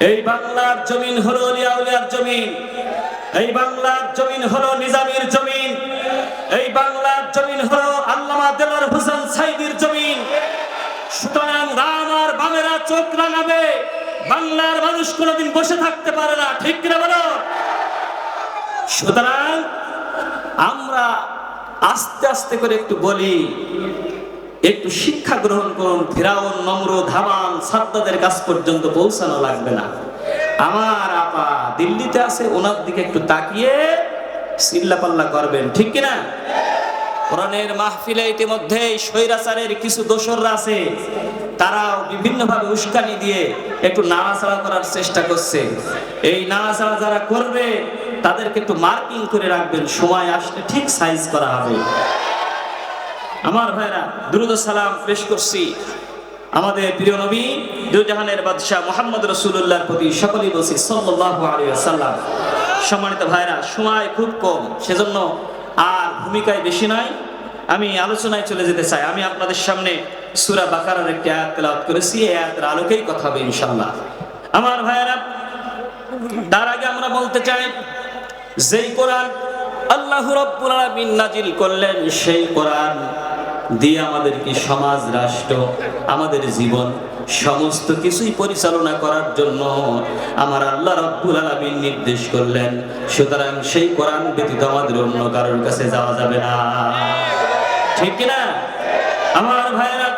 এই বাংলার জমিন হলো লিয়াউলিয়ার জমিন। এই বাংলার জমিন হলো নিজামের জমিন। এই বাংলার জমিন হলো আল্লামা দেলার হোসেন সাইদির জমিন। সুতরাং রাম আর বামেরা চোখ রাঙাবে। বাংলার মানুষ কোনোদিন বসে থাকতে পারে না, ঠিক কিনা বলো? সুতরাং আমরা আস্তে আস্তে করে একটু বলি একটু শিক্ষা গ্রহণ করুন, ফিরাউন নম্র ধামান সাদ্দাদের কাছ পর্যন্ত পৌঁছানো লাগবে না। আমার আপা দিল্লিতে আছে, ওনার দিকে একটু তাকিয়ে চিল্লাপাল্লা করবেন, ঠিক কিনা? কোরআনের মাহফিলে ইতিমধ্যে স্বৈরাচারের কিছু দোসররা আছে, তারাও বিভিন্নভাবে উস্কানি দিয়ে একটু নাড়াচাড়া করার চেষ্টা করছে। এই নাড়াচাড়া যারা করবে, তাদেরকে একটু মার্কিং করে রাখবেন, সময় আসলে ঠিক সাইজ করা হবে। আমার ভাইরা, দুরুদ সালাম পেশ করছি। আমাদের প্রিয় নবী, দুজাহানের বাদশাহ মোহাম্মদ রসুল্লাহর প্রতি সকলেই বলছি সাল্লাহ আলিয়াল্লাম সম্মানিত ভাইরা, সময় খুব কম, সেজন্য আর ভূমিকায় বেশি নয়। আমি আলোচনায় চলে যেতে চাই। আমি আপনাদের সামনে সুরা বাকারার একটি আয়াত তেলাওয়াত করেছি। এই আয়াতের আলোকেই কথা হবে ইনশাল্লাহ আমার ভাইয়েরা তার আগে আমরা বলতে চাই, যেই কোরআন আল্লাহ রব্বুল আলামিন নাজিল করলেন, সেই কোরআন দিয়ে আমাদের কি সমাজ, রাষ্ট্র, আমাদের জীবন সমস্ত কিছুই পরিচালনা করার জন্য আমার আল্লাহ রব্বুল আলামিন নির্দেশ করলেন। সুতরাং সেই কোরআন ব্যতীত আমাদের অন্য কারোর কাছে যাওয়া যাবে না। ঠিক কিনা? আমার ভাইরা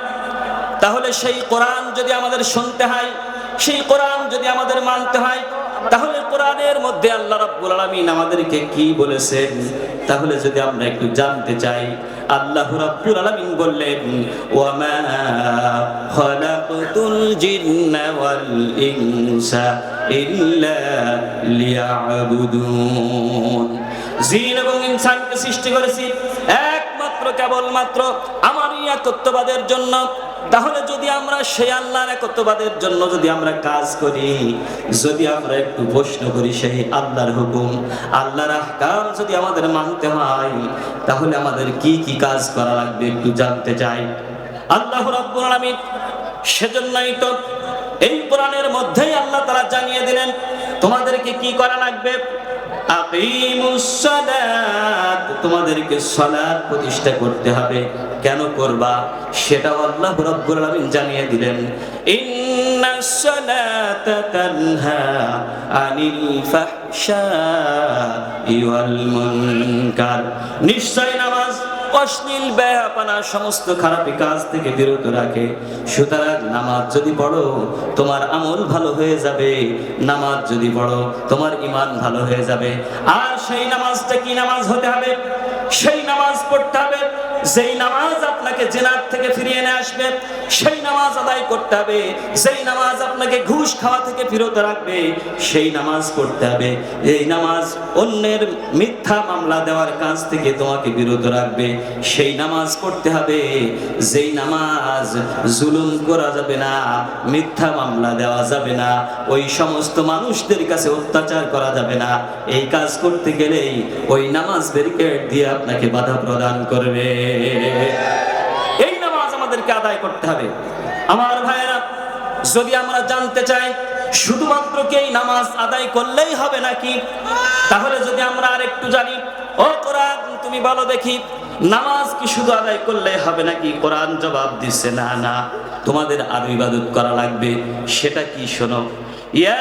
তাহলে সেই কোরআন যদি আমাদের শুনতে হয়, সেই কোরআন যদি আমাদের মানতে হয়, তাহলে কোরআনের মধ্যে আল্লাহ রাব্বুল আলামিন আমাদেরকে কি বলেছেন? তাহলে যদি আমরা একটু জানতে চাই আল্লাহ রাব্বুল আলামিন বললেন, ওয়ামা খালাকতুল জিন্না ওয়াল ইনসা ইল্লা লিয়াবুদুন। জিন এবং ইনসানকে সৃষ্টি করেছি একমাত্র, কেবলমাত্র আমারই একত্ববাদের জন্য। তাহলে যদি আমরা সেই আল্লাহর একত্ববাদের জন্য যদি আমরা কাজ করি, যদি আমরা একটু প্রশ্ন করি সেই আল্লাহর হুকুম, আল্লাহর আহকাম যদি আমাদের মানতে হয়, তাহলে আমাদের কি কি কাজ করা লাগবে একটু জানতে চাই। আল্লাহ রাব্বুল আলামিন সেজন্যই তো এই কোরআনের মধ্যেই আল্লাহ তারা জানিয়ে দিলেন, তোমাদেরকে কি করা লাগবে? তোমাদেরকে সলার প্রতিষ্ঠা করতে হবে। কেন করবা? সেটা আল্লাহ রাব্বুল আলমিন জানিয়ে দিলেন। নিশ্চয় নামাজ অশ্লীল ব্যয়াপানা সমস্ত খারাপি কাজ থেকে বিরত রাখে। সুতরাং নামাজ যদি পড়ো, তোমার আমল ভালো হয়ে যাবে। নামাজ যদি পড়ো, তোমার ইমান ভালো হয়ে যাবে। আর সেই নামাজটা কি নামাজ হতে হবে? সেই নামাজ পড়তে হবে, যেই নামাজ আপনাকে জেনার থেকে ফিরিয়ে এনে আসবে, সেই নামাজ আদায় করতে হবে সেই নামাজ আপনাকে ঘুষ খাওয়া থেকে বিরত রাখবে, সেই নামাজ পড়তে হবে। এই নামাজ অন্যের মিথ্যা মামলা দেওয়ার কাজ থেকে তোমাকে বিরত রাখবে। সেই নামাজ পড়তে হবে, যেই নামাজ জুলুম করা যাবে না, মিথ্যা মামলা দেওয়া যাবে না, ওই সমস্ত মানুষদের কাছে অত্যাচার করা যাবে না। এই কাজ করতে গেলেই ওই নামাজ ব্যারিকেড দিয়ে আপনাকে বাধা প্রদান করবে। এই নামাজ আমাদেরকে আদায় করতে হবে। আমার ভাইয়েরা, যদি আমরা জানতে চাই, শুধুমাত্র কি এই নামাজ আদায় করলেই হবে নাকি? তাহলে যদি আমরা আর একটু জানি, ও কোরআন, তুমি বলো দেখি, নামাজ কি শুধু আদায় করলে হবে নাকি? কোরআন জবাব দিচ্ছে, না না, তোমাদের আরও ইবাদত করা লাগবে, সেটা কি শোনো? ইয়া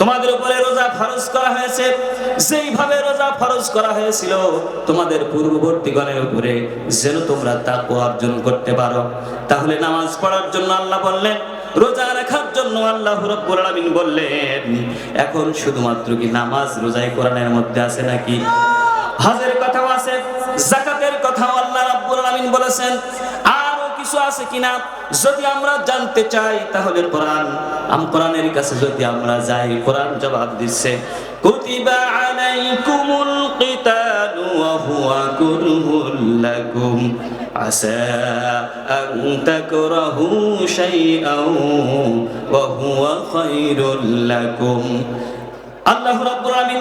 তোমাদের উপরে রোজা ফরজ করা হয়েছে, যেইভাবে রোজা ফরজ করা হয়েছিল, তোমাদের পূর্ববর্তী গণের উপরে যেন তোমরা তাকওয়া অর্জন করতে পারো। তাহলে নামাজ পড়ার জন্য আল্লাহ বললেন, রোজা রাখার জন্য আল্লাহ রাব্বুল আলামিন বললেন, এখন শুধুমাত্র কি নামাজ রোজায় কোরআনের মধ্যে আছে নাকি? হজের কথাও আছে, জাকাতের কথাও আল্লাহ রাব্বুল আলামিন বলেছেন কিছু আছে কিনা যদি আমরা জানতে চাই, তাহলে কোরআন, আম কোরআনের কাছে যদি আমরা যাই, কোরআন জবাব দিচ্ছে, কুতিবা আলাইকুমুল কিতালু ওয়া হুয়া কুরহুল লাকুম আসা আন তাকরাহু ওয়া হুয়া লাকুম। আল্লাহ রাব্বুল আলামিন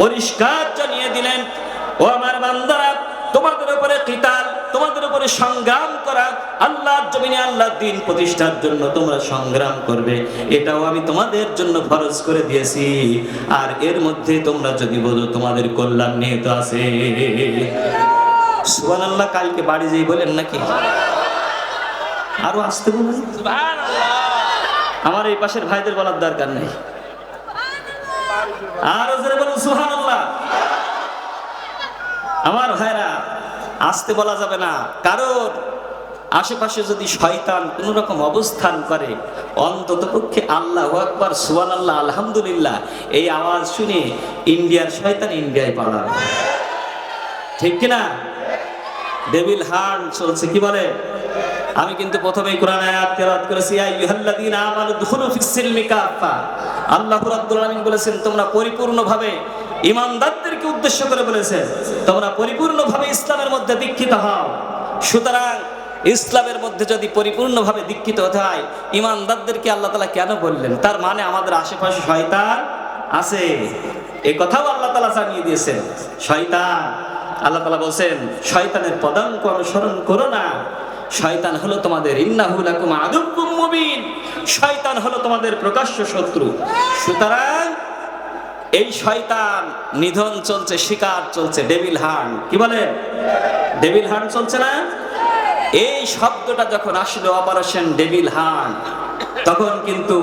পরিষ্কার জানিয়ে দিলেন, ও আমার বান্দা উপরে সংগ্রাম করা আল্লাহর জমিনে আল্লাহর দিন প্রতিষ্ঠার জন্য তোমরা সংগ্রাম করবে এটাও আমি তোমাদের জন্য ফরজ করে দিয়েছি। আর এর মধ্যে তোমরা যদি বলো তোমাদের কল্যাণ নিহিত আছে। সুবহানাল্লাহ কালকে বাড়ি যেই বলেন নাকি? আরও আসতে বলুন। আমার এই পাশের ভাইদের বলার দরকার নেই। আরও বলুন সুবহানাল্লাহ। আমার ভাইরা আসতে বলা যাবে না। কারণ আশেপাশে যদি শয়তান কোন রকম অবস্থান করে, অন্তত পক্ষে আল্লাহ আকবার সুয়ান আল্লাহ আলহামদুলিল্লাহ, এই আওয়াজ শুনে ইন্ডিয়ার শয়তান ইন্ডিয়ায় পালাবে। ঠিক কিনা? ডেভিল হার্ন চলছে, কি বলে? আমি কিন্তু প্রথমেই কোরআন আয়াত তেলাওয়াত করেছি আইয়ুহাল্লাযীনা আমানু দুখুলু ফিস সিলমি কাফা আল্লাহ রাব্বুল আলামিন বলেছেন, তোমরা পরিপূর্ণভাবে ইমানদারদেরকে উদ্দেশ্য করে বলেছেন, তোমরা পরিপূর্ণভাবে ইসলামের মধ্যে দীক্ষিত হও। সুতরাং ইসলামের মধ্যে যদি পরিপূর্ণভাবে দীক্ষিত হতে হয় ইমানদারদেরকে আল্লাহ তাআলা কেন বললেন? তার মানে আমাদের আশেপাশে শয়তান আছে। এই কথাও আল্লাহ তাআলা জানিয়ে দিয়েছেন। শয়তান, আল্লাহ তাআলা বলছেন, শয়তানের পদাঙ্ক অনুসরণ করো না। শয়তান হলো তোমাদের, ইন্নাহু লাকুম আদুব্বুম মুবিন। শয়তান হলো তোমাদের প্রকাশ্য শত্রু। সুতরাং এই শয়তান নিধন চলছে, শিকার চলছে ডেভিল হার্ন কি বলেন ডেভিল হার্ন চলছে না? এই শব্দটা যখন আসলো অপারেশন ডেভিল হান তখন কিন্তু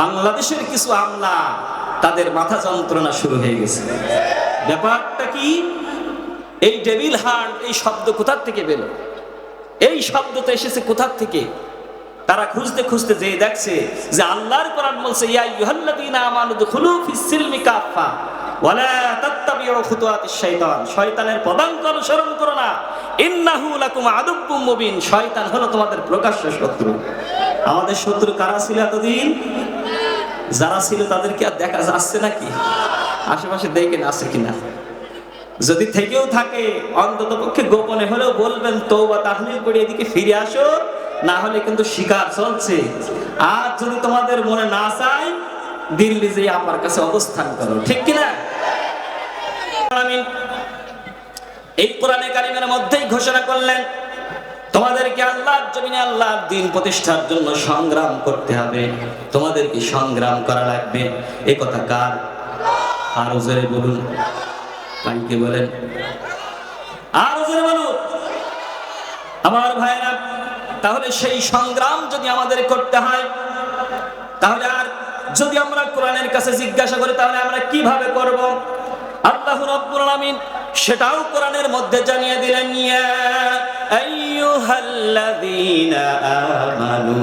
বাংলাদেশের কিছু আমলা তাদের মাথা যন্ত্রণা শুরু হয়ে গেছে। ব্যাপারটা কি? এই ডেভিল হার্ন এই শব্দ কোথার থেকে পেল এই শব্দটা এসেছে কোথার থেকে? তারা খুঁজতে খুঁজতে যে দেখছে যে আল্লাহর কোরআন বলছে, ইয়া আইয়ুহাল্লাযীনা আমানু দুখুলু ফিস সিলমি কাফা ওয়ালা তাত্তাবিউ খুতুওয়াতিশ শাইতান। শয়তানের পদাঙ্ক অনুসরণ করো না। ইন্নাহু লাকুম আদুব্বুম মুবিন। শয়তান হলো তোমাদের প্রকাশ্য শত্রু। আমাদের শত্রু কারা ছিল এতদিন? যারা ছিল তাদেরকে আর দেখা যাচ্ছে নাকি? আশেপাশে দেখেন আছে কিনা? যদি থেকেও থাকে, অন্তত পক্ষে গোপনে হলেও বলবেন তৌবা তাহলিল করে এদিকে ফিরে আসো, না হলে কিন্তু শিকার চলছে। আর যদি তোমাদের মনে না চায়, দিল্লি যে আমার কাছে অবস্থান করো। ঠিক কিনা? এই কোরআনে কারিমের মধ্যেই ঘোষণা করলেন, তোমাদেরকে আল্লাহর জমিনে আল্লাহর দিন প্রতিষ্ঠার জন্য সংগ্রাম করতে হবে। তোমাদেরকে সংগ্রাম করা লাগবে? এ কথা কার? আরও জোরে বলুন। আরও বলুন আমার ভাইরা তাহলে সেই সংগ্রাম যদি আমাদের করতে হয়, তাহলে আর যদি আমরা কোরআনের কাছে জিজ্ঞাসা করি, তাহলে আমরা কীভাবে করব? আল্লাহ রাব্বুল আলামিন সেটাও কোরআনের মধ্যে জানিয়ে দিলেন, ইয়া আইয়ুহাল্লাযীনা আমানু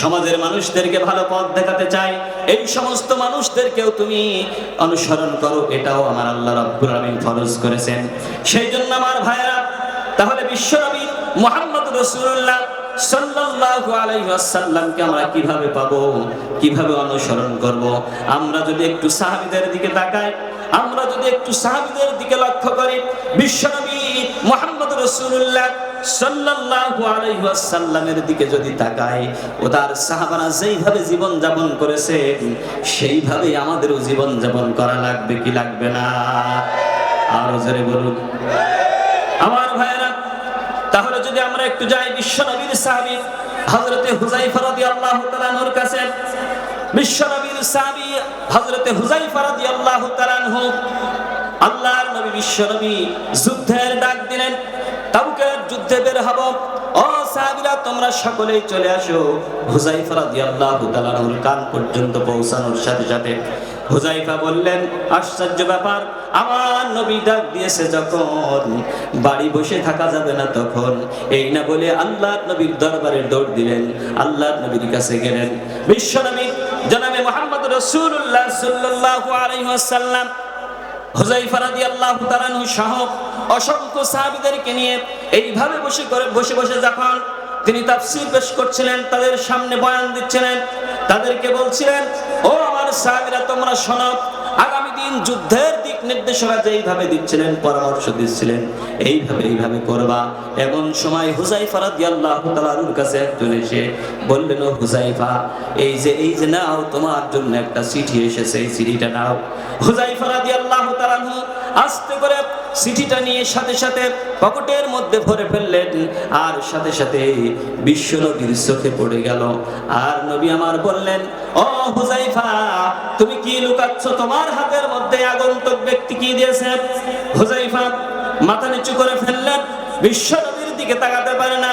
সমাজের মানুষদেরকে ভালো পথ দেখাতে চাই। এই সমস্ত মানুষদেরকেও তুমি অনুসরণ করো, এটাও আমার আল্লাহ রাব্বুল আলামিন ফরজ করেছেন। সেই জন্য আমার ভাইরা তাহলে বিশ্বনবী মোহাম্মদ রসুল্লাহ সাল্লাল্লাহু আলাইহি ওয়াসাল্লামকে আমরা কীভাবে পাবো? কীভাবে অনুসরণ করব? আমরা যদি একটু সাহাবীদের দিকে তাকাই, আমরা যদি একটু সাহাবীদের দিকে লক্ষ্য করি, বিশ্বনবী মুহাম্মদ রাসূলুল্লাহ সাল্লাল্লাহু আলাইহি ওয়াসাল্লামের দিকে যদি তাকাই, ও তার সাহাবারা যেইভাবে জীবন যাপন করেছে, সেইভাবে আমাদেরও জীবন যাপন করা লাগবে কি লাগবে না? আরও জোরে বলুন। আমার ভাইয়েরা তাহলে যদি আমরা একটু যাই বিশ্ব নবীর সাহাবী হযরতে হুযায়ফা রাদিয়াল্লাহু তাআলার কাছে। বিশ্ব নবীর সাহাবী হযরতে হুযায়ফা রাদিয়াল্লাহু তাআলাহু আল্লাহর নবী বিশ্ব নবী যুদ্ধের ডাক দিলেন, তাবুকের যুদ্ধে বের হব। ও তোমরা সকলেই চলে আসো। হুযায়ফা রাদিয়াল্লাহু তাআলার কান পর্যন্ত পৌঁছানোর সাথে সাথে হুজাইফা বললেন, আশ্চর্য ব্যাপার, আমার নবী ডাক দিয়েছে যখন, বাড়ি বসে থাকা যাবে না তখন। এই না বলে আল্লাহ নবীর দরবারে দৌড় দিলেন আল্লাহ নবীর কাছে গেলেন। বিশ্বনবী জনাবে মোহাম্মদ রসুল্লাহ সাল্লাল্লাহু আলাইহি ওয়াসাল্লাম, হুজাইফা রাদিয়াল্লাহু তাআলা সহ অসংখ্য সাহাবীদেরকে নিয়ে এইভাবে বসে করে, বসে বসে যখন তিনি তাফসীর পেশ করছিলেন, তাদের সামনে বয়ান দিচ্ছিলেন, তাদেরকে বলছিলেন, ও সাহাবীরা তোমরা শোনো, আগামী দিন যুদ্ধের দিক নির্দেশনা যেইভাবে দিচ্ছিলেন, পরামর্শ দিচ্ছিলেন, এইভাবে এইভাবে করবা। এমন সময় হুজাইফা রাদিয়াল্লাহু তাআলার কাছে একজন এসে বললেন হুজাইফা এই যে এই যে নাও, তোমার জন্য একটা চিঠি এসেছে, এই চিঠিটা নাও। হুজাইফা রাদিয়াল্লাহু তাআলা আস্তে করে চিঠিটা নিয়ে সাথে সাথে পকেটের মধ্যে ভরে ফেললেন, আর সাথে সাথে বিশ্ব নবীর চোখে পড়ে গেল। আর নবী আমার বললেন, ও হুজাইফা তুমি কি লুকাচ্ছ? তোমার হাতের মধ্যে আগন্তক ব্যক্তি কি দিয়েছে? হুজাইফা মাথা নিচু করে ফেললেন, বিশ্ব দিকে তাকাতে পারে না।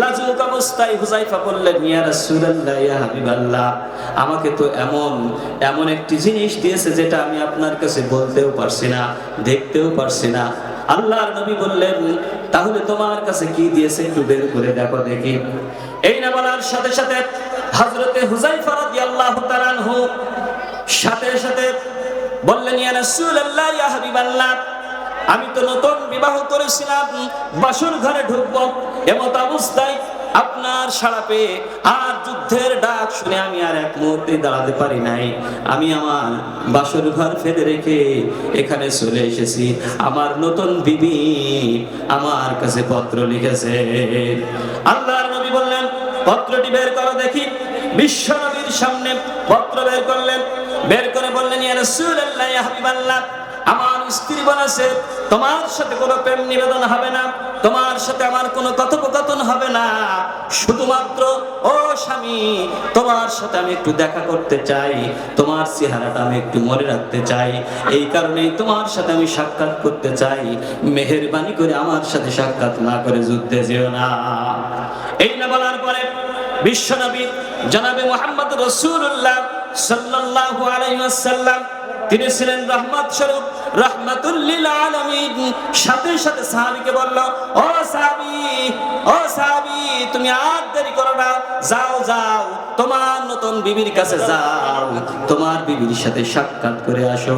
লাজুক অবস্থায় হুজাইফা বললেন, ইয়া রাসূলুল্লাহ, ইয়া হাবিবাল্লাহ, আমাকে তো এমন এমন একটি জিনিস দিয়েছে যেটা আমি আপনার কাছে বলতেও পারছি না, দেখতেও পারছি না। আল্লাহর নবী বললেন, তাহলে তোমার কাছে কি দিয়েছে একটু বের করে দেখো দেখি। এই না বলার সাথে সাথে হযরতে হুজাইফা রাদিয়াল্লাহু তাআলা সাথে সাথে বললেন, ইয়া রাসূলুল্লাহ, ইয়া হাবিবাল্লাহ আমি তো নতুন বিবাহ করেছিলাম, বাসর ঘরে ঢুকবো। এমত অবস্থায় আপনার সাড়া পেয়ে আর যুদ্ধের ডাক শুনে আমি আর এক মুহূর্তে দাঁড়াতে পারি নাই। আমি আমার বাসর ঘর ফেলে রেখে এখানে চলে এসেছি। আমার নতুন বিবি আমার কাছে পত্র লিখেছে। আল্লাহর নবী বললেন, পত্রটি বের করো দেখি। বিশ্ব নবীর সামনে পত্র বের করলেন। বের করে বললেন, ইয়া রাসূলুল্লাহ, ইয়া হাবিবাল্লাহ। স্ত্রী বলেছে, তোমার সাথে কোনো প্রেম নিবেদন হবে না, তোমার সাথে আমার কোনো কথোপকথন হবে না। শুধুমাত্র, ও স্বামী, তোমার সাথে আমি একটু দেখা করতে চাই, তোমার চেহারাটা আমি একটু মনে রাখতে চাই, এই কারণেই তোমার সাথে আমি সাক্ষাৎ করতে চাই। মেহেরবানি করে আমার সাথে সাক্ষাৎ না করে যুদ্ধে যেও না। এই না বলার পরে বিশ্বনবী জনাবে মোহাম্মদ রসুল্লাহ সাল্লাল্লাহু আলাইহি ওয়াসাল্লাম তিনি ছিলেন রহমত স্বরূপ রহমাতুল্লিল আলামিন। সাথে সাথে সাহাবীকে বলল, ও সাহাবী ও সাহাবী, তুমি আর দেরি করো না। যাও যাও, তোমার নতুন বিবির কাছে যাও। তোমার বিবির সাথে সাক্ষাৎ করে আসো।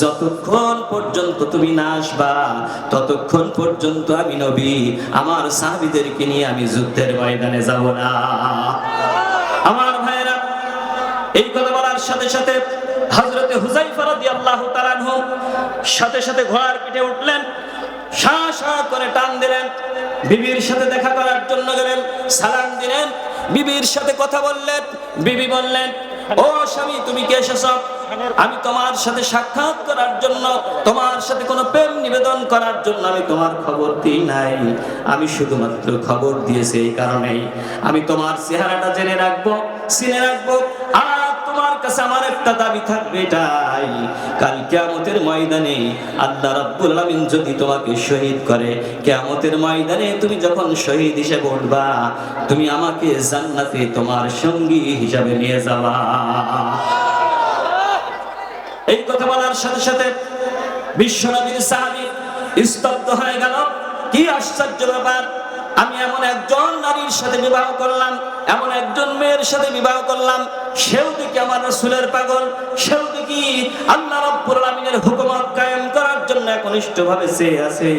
যতক্ষণ পর্যন্ত তুমি না আসবা, ততক্ষণ পর্যন্ত আমি নবী। আমার সাহাবীদেরকে নিয়ে আমি যুদ্ধের ময়দানে যাব না। আমার ভাইয়েরা, এই কথা বলার সাথে সাথে হযরতে হুজাইফা রাদিয়াল্লাহু তাআলা আনহু সাথে সাথে ঘোড়ার পিঠে উঠলেন, শা শা করে টান দিলেন, বিবির সাথে দেখা করার জন্য গেলেন, সালাম দিলেন, বিবির সাথে কথা বললেন, বিবি বললেন, ও স্বামী, তুমি কে এসেছ? আমি তোমার সাথে সাক্ষাৎ করার জন্য, তোমার সাথে কোনো প্রেম নিবেদন করার জন্য আমি তোমার খবর দিই নাই। আমি শুধুমাত্র খবর দিয়েছি এই কারণেই। আমি তোমার চেহারাটা জেনে রাখব, চিনে রাখব, আর তোমার কাছে আমার একটা দাবি থাকবে এটাই। কাল কিয়ামতের ময়দানে আল্লাহ রাব্বুল আলামিন যদি তোমাকে শহীদ করে, কিয়ামতের ময়দানে তুমি যখন শহীদ হিসেবে উঠবা, তুমি আমাকে জান্নাতে তোমার সঙ্গী হিসাবে নিয়ে যাবা। এই কথা বলার সাথে সাথে বিশ্বনবীর সাহাবী স্তব্ধ হয়ে গেল। কি আশ্চর্য ব্যাপার আমি এমন একজন নারীর সাথে বিবাহ করলাম, এমন একজন মেয়ের সাথে বিবাহ করলাম, সেও দেখি আমার সুলের পাগল, সেও দেখি আল্লাহ রব্বুল আলামিনের হুকুমত কায়েম করার জন্য একনিষ্ঠভাবে সে আছে।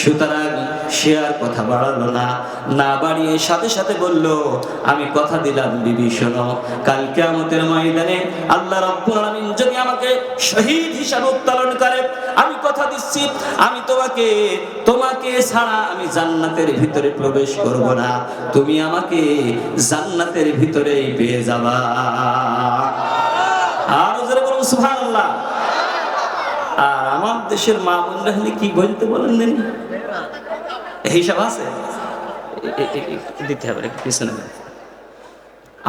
সুতরাং সে আর কথা বাড়ালো না। না বাড়িয়ে সাথে সাথে বলল, আমি কথা দিলাম বিবি, শোনো। কালকে কিয়ামতের ময়দানে আল্লাহ রাব্বুল আলামিন যদি আমাকে শহীদ হিসাবে উত্তোলন করে, আমি কথা দিচ্ছি, আমি তোমাকে তোমাকে ছাড়া আমি জান্নাতের ভিতরে প্রবেশ করব না। তুমি আমাকে জান্নাতের ভিতরেই পেয়ে যাবা। আর জোরে বলুন, সুবহানাল্লাহ। আর আমার দেশের মা বোনরা কি বলতে বলেন হিসাব আছে? দিতে হবে পিছনে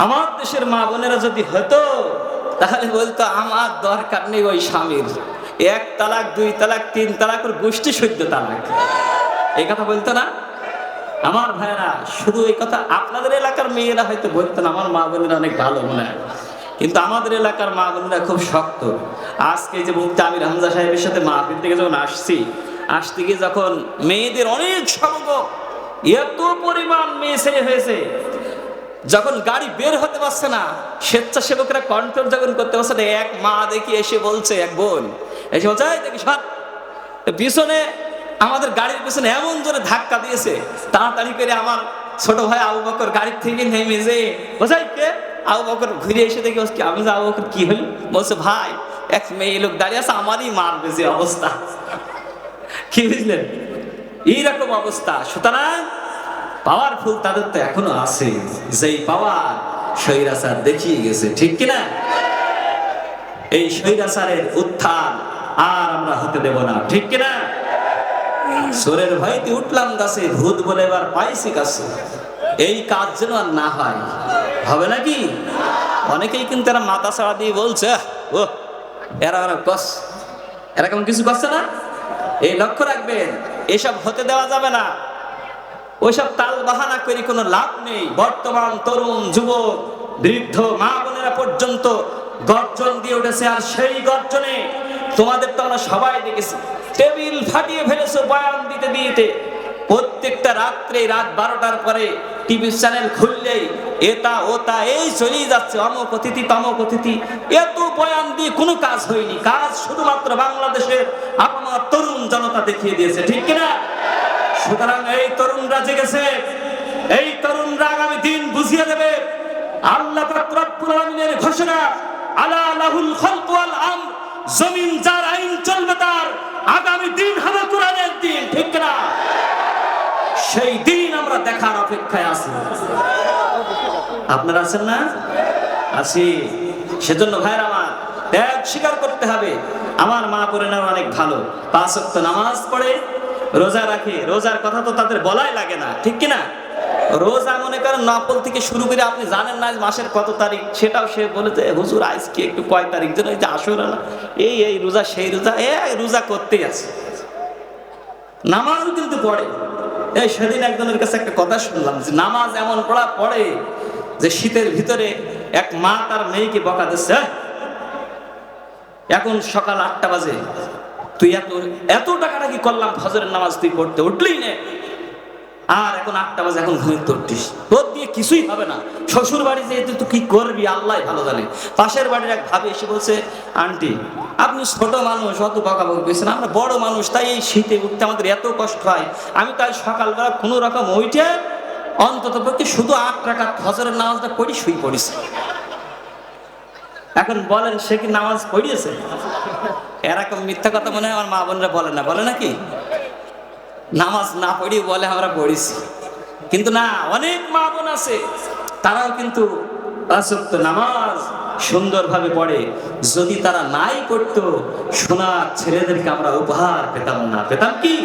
আমার দেশের মা বোনেরা যদি হতো তাহলে বলতো আমার দরকার নেই ওই স্বামীর। এক তালাক দুই তালাক তিন তালাক ওর গোষ্ঠী সহ্য তালাক। এই কথা বলতো না? আমার ভাইয়েরা শুধু এই কথা আপনাদের এলাকার মেয়েরা হয়তো বলতো না আমার মা বোনেরা অনেক ভালো মনে হয়। কিন্তু আমাদের এলাকার মা বোনরা খুব শক্ত। আজকে যে মুক্তি আমির হামজা সাহেবের সাথে মাহফিল থেকে যখন আসছি আসতে গিয়ে যখন মেয়েদের অনেক সঙ্গ এত পরিমাণ মেয়ে ছেলে হয়েছে যখন গাড়ি বের হতে পারছে না স্বেচ্ছাসেবকরা কন্ট্রোল যখন করতে পারছে না এক মা দেখি এসে বলছে এক বোন এসে বলছে "এই দেখি সর। পিছনে আমাদের গাড়ির পিছনে এমন জোরে ধাক্কা দিয়েছে তাড়াতাড়ি করে আমার ছোট ভাই আবু বকর গাড়ির থেকে নেমে যে বোঝাই কে? আবু বকর ঘুরে এসে দেখি বলছে, আমি আবু বকর কি হলো বলছে ভাই এক মেয়ে লোক দাঁড়িয়ে আছে আমারই মারবে যে অবস্থা। কি বুঝলেন? এইরকম অবস্থা। সুতরাং পাওয়ারফুল তাদের তো এখনও আছে। যেই পাওয়ার স্বৈরাচার দেখিয়ে গেছে, ঠিক কিনা? এই স্বৈরাচারের উত্থান আর আমরা হতে দেব না, ঠিক কিনা? সোরের ভয়তে উঠলাম গাছে, ভূত বলে এবার পাইছি গাছে। এই কাজ যেন আর না হয়, হবে নাকি? অনেকেই কিন্তু এরা মাথা ছাড়া দিয়ে বলছে ও এরা কস এরকম কিছু করছে না? এই লক্ষ্য রাখবেন, এসব হতে দেওয়া যাবে না। ওইসব তাল বাহানা করে কোনো লাভ নেই। বর্তমান তরুণ, যুবক, বৃদ্ধ, মা বোনেরা পর্যন্ত গর্জন দিয়ে উঠেছে, আর সেই গর্জনে তোমাদের তো আমরা সবাই দেখেছি। টেবিল ফাটিয়ে ফেলেছো বয়ান দিতে দিতে। প্রত্যেকটা রাত্রে রাত বারোটার পরে টিভি চ্যানেল খুললেই এটা, ওটা, এই চলেই যাচ্ছে, অমক অতিথি, তমক অতিথি। এত বয়ান দিয়ে কোনো কাজ হয়নি। কাজ শুধুমাত্র বাংলাদেশের আপনার তরুণ জনতা দেখিয়ে দিয়েছে, ঠিক কিনা? সুতরাং এই তরুণরা জেগেছে, এই তরুণরা আগামী দিন বুঝিয়ে দেবে, আল্লাহ আলামিনের ঘোষণা, আলা লাহুল খালক ওয়াল আমর, জমিন যার আইন চলবে তার আগামী দিন হবে কোরআনের দিন, ঠিক না সেই দিন আমরা দেখার অপেক্ষায় আছি। আপনারা আছেন না? আছি। সেজন্য ভাইয়ের আমার ত্যাগ স্বীকার করতে হবে। আমার মা বোনেরা অনেক ভালো। পাঁচ ওয়াক্ত নামাজ পড়ে, রোজা রাখে। রোজার কথা তো তাদের বলাই লাগে না, ঠিক কি না রোজা মনে করেন নকল থেকে শুরু করে আপনি জানেন না মাসের কত তারিখ, সেটাও সে বলেছে হুজুর, আজকে একটু কয় তারিখ যেন আসর না এই এই রোজা, সেই রোজা এ রোজা করতেই আছে। নামাজও কিন্তু পড়ে। এই সেদিন একজনের কাছে একটা কথা শুনলাম যে নামাজ এমন পড়া পড়ে যে শীতের ভিতরে এক মা তার মেয়েকে বকা দিচ্ছে এখন সকাল আটটা বাজে, তুই এত এত টাকাটা কি করলাম ফজরের নামাজ তুই পড়তে, উঠলি নে। আর এখন আটটা বাজে, এখন ঘুমিয়ে উঠতিস। তোর দিয়ে কিছুই হবে না। শ্বশুর বাড়ি যেয়ে তুই কি করবি? আল্লাহ ভালো জানে। পাশের বাড়ির এক ভাবে এসে বলছে, আন্টি, আপনি ছোট মানুষ, অত বকা বকা পেয়েছেন আমরা বড় মানুষ, তাই এই শীতে উঠতে আমাদের এত কষ্ট হয়। আমি তাই সকালবেলা কোনো রকম ওইটে অন্তত পক্ষে শুধু আট টাকা ফজরের নামাজটা পড়ি শুই পড়িস এখন বলেন, সে কি নামাজ পড়িয়েছে? এরকম মিথ্যা কথা মনে হয় আমার মা বোনরা বলে না। বলে নাকি? নামাজ না পড়ি বলে আমরা পড়িছি। কিন্তু না, অনেক মা বোন আছে, তারাও কিন্তু আসক্ত নামাজ সুন্দরভাবে পড়ে। যদি তারা নাই পড়তো সোনার ছেলেদেরকে আমরা উপহার পেতাম না। পেতাম কি?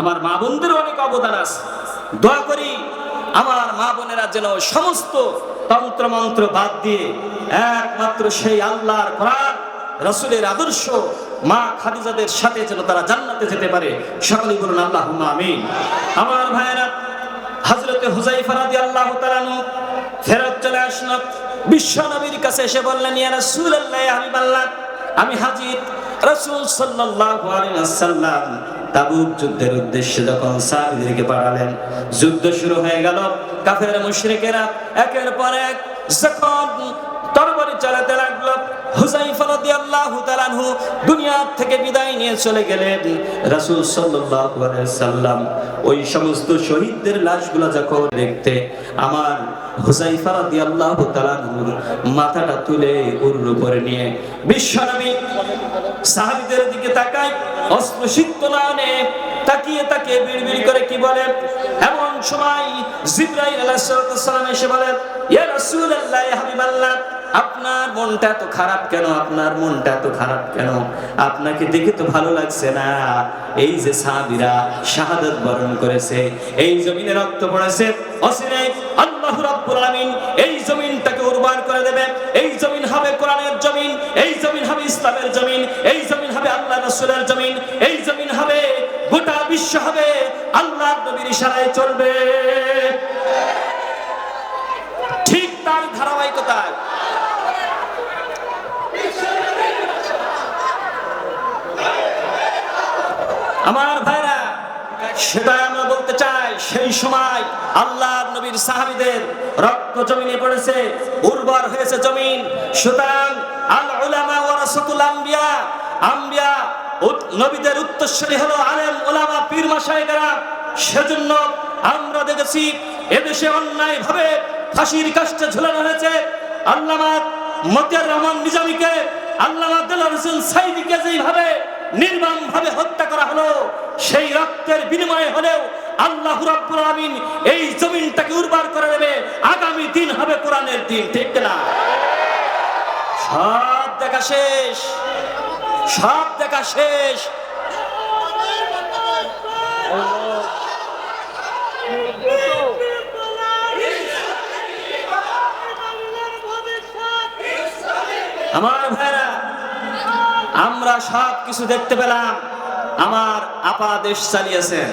আমার মা বোনদের অনেক অবদান আছে। দোয়া করি, আমার মা বোনেরা যেন সমস্ত তন্ত্র মন্ত্র বাদ দিয়ে একমাত্র সেই আল্লাহর রসুলের আদর্শ মা খাদিজাদের সাথে যেন তারা জান্নাতে যেতে পারে। সকলে বলুন আল্লাহ আমিন। আমার ভাইয়েরা হজরতে হুজাইফা রাদি আল্লাহ তালানু ফেরত চলে আসলো। বিশ্ব নবীর কাছে এসে বললেন, ইয়া রাসূলুল্লাহ আমি হাজির। রাসূল সাল্লাল্লাহু আলাইহি ওয়াসাল্লাম তাবুক যুদ্ধের উদ্দেশ্যে যখন সাহাবীদেরকে পাঠালেন, যুদ্ধ শুরু হয়ে গেল। কাফের মুশরিকেরা একের পর এক যখন তরবারি চালাতে লাগল হুজাইফা রাদিয়াল্লাহু দুনিয়া থেকে বিদায় নিয়ে চলে গেলেন। রাসূল সাল্লাল্লাহু আলাইহি সাল্লাম ওই সমস্ত শহীদদের লাশগুলো যখন দেখতে, আমার হুজাইফা রাদিয়াল্লাহু তাআলা মাথাটা তুলে উরুর উপরে নিয়ে, বিশ্বনবী সাহাবীদের দিকে তাকায় সিদ্ধ নয়নে তাকিয়ে তাকিয়ে বিড়বিড় করে কি বলে? এমন সময় জিব্রাইল আলাইহিস এসে বলে, ইয়া আপনার মনটা এত খারাপ কেন? আপনার মনটা এত খারাপ কেন? আপনাকে দেখে তো ভালো লাগছে না। এই যে সাহাবীরা শাহাদাত বরণ করেছে, এই জমিনে রক্ত পড়েছে আল্লাহ রব্বুল আলামিন এই জমিনটাকে উর্বর করে দেবে। এই জমিন হবে কোরআনের জমিন, এই জমিন হবে ইসলামের জমিন, এই জমিন হবে আল্লাহ রাসূলের জমিন, এই জমিন হবে গোটা বিশ্ব হবে, আল্লাহর নবীর ইশারায় চলবে। ঠিক তার ধারাবাহিকতায়। আমার ভাইরা সেটাই আমরা বলতে চাই, সেই সময় আল্লাহ নবীর সাহাবিদের রক্ত জমিনে পড়েছে, উর্বর হয়েছে জমিন। সুতরাং আল উলামা ওয়ারাসাতুল আম্বিয়া আম্বিয়া নবীদের উত্তরসূরি হলো আলেম ওলামা পীর মাশায়েখরা সেজন্য আমরা দেখেছি এদেশে অন্যায় ভাবে ফাঁসির কাষ্টে ঝুলানো হয়েছে। আল্লামা মতিয়ার রহমান নিজামীকে, আল্লামা দেলার হোসেন সাইদিকে যেইভাবে নির্মম ভাবে হত্যা করা হলো, সেই রক্তের বিনিময়ে হলেও আল্লাহ রাব্বুল আলামিন এই জমিনটাকে উর্বর করে দেবে। আগামী দিন হবে কোরআনের দিন, ঠিক না সব দেখা শেষ, সব দেখা শেষ। আমার ভাইরা আমরা সব কিছু দেখতে পেলাম। আমার আপা দেশ চালিয়েছেন।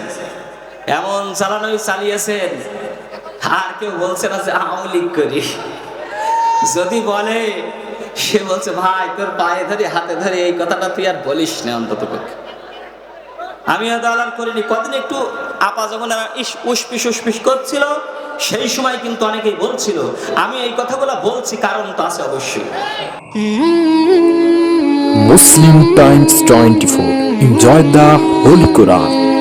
এমন চালানোই চালিয়েছেন। আর কেউ বলছে না যে আওয়ামী লীগ করি। যদি বলে, সে বলছে, ভাই, তোর পায়ে ধরে, হাতে ধরে এই কথাটা তুই আর বলিস না অন্তত আমি আর দালাল করিনি। কদিন একটু আপা যখন উসপিস উসপিস করছিল, সেই সময় কিন্তু অনেকেই বলছিল, আমি এই কথাগুলো বলছি কারণ তো আছে অবশ্যই। Muslim Times 24. Enjoy the Holy Quran.